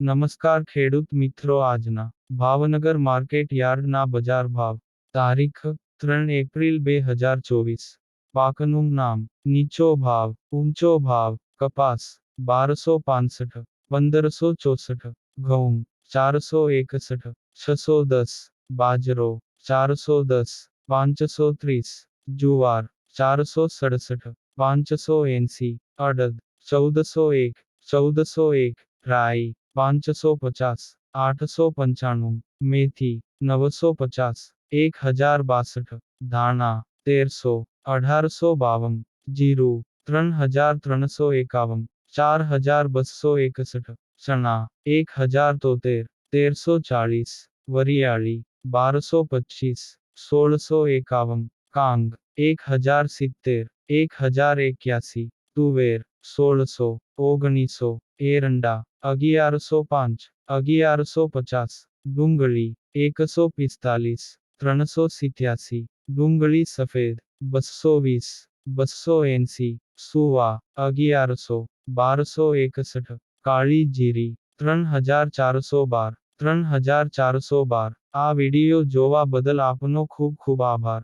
નમસ્કાર ખેડૂત મિત્રો આજના ભાવનગર માર્કેટ યાર્ડના બજાર ભાવ તારીખ ત્રણ એપ્રિલ બે હજાર ચોવીસ પાકનું નામ નીચો ભાવ ઊંચો ભાવ કપાસ બારસો પાસઠ પંદરસો ચોસઠ ઘઉં ચારસો એકસઠ છસો દસ બાજરો ચારસો દસ પાંચસો ત્રીસ જુવાર ચારસો સડસઠ પાંચસો એંસી અડદ ચૌદસો એક ચૌદસો એક રાઈ પાંચસો પચાસ આઠસો પંચાણું મેથી નવસો પચાસ એક હજાર બાસઠ ધાણા તેરસો અઢારસો બાવન જીરું ત્રણ હજાર ત્રણસો એકાવન ચાર હજાર બસો એકસઠ ચણા એક હજાર તોતેર તેરસો ચાળીસ વરિયાળી બારસો પચીસ સોળસો એકાવન કાંગ એક હજાર સિત્તેર એક હજાર એક્યાસી તુવેર સોળસો ઓગણીસો એરંડા અગિયારસો પાંચ અગિયારસો પચાસ ડુંગળી એકસો પિસ્તાલીસ ત્રણસો સિત્યાસી ડુંગળી સફેદ બસો વીસ બસો એંસી સુવા અગિયારસો બારસો એકસઠ કાળી જીરી ત્રણ હજાર ચારસો બાર ત્રણ હજાર ચારસો બાર આ વિડિયો જોવા બદલ આપનો ખૂબ ખૂબ આભાર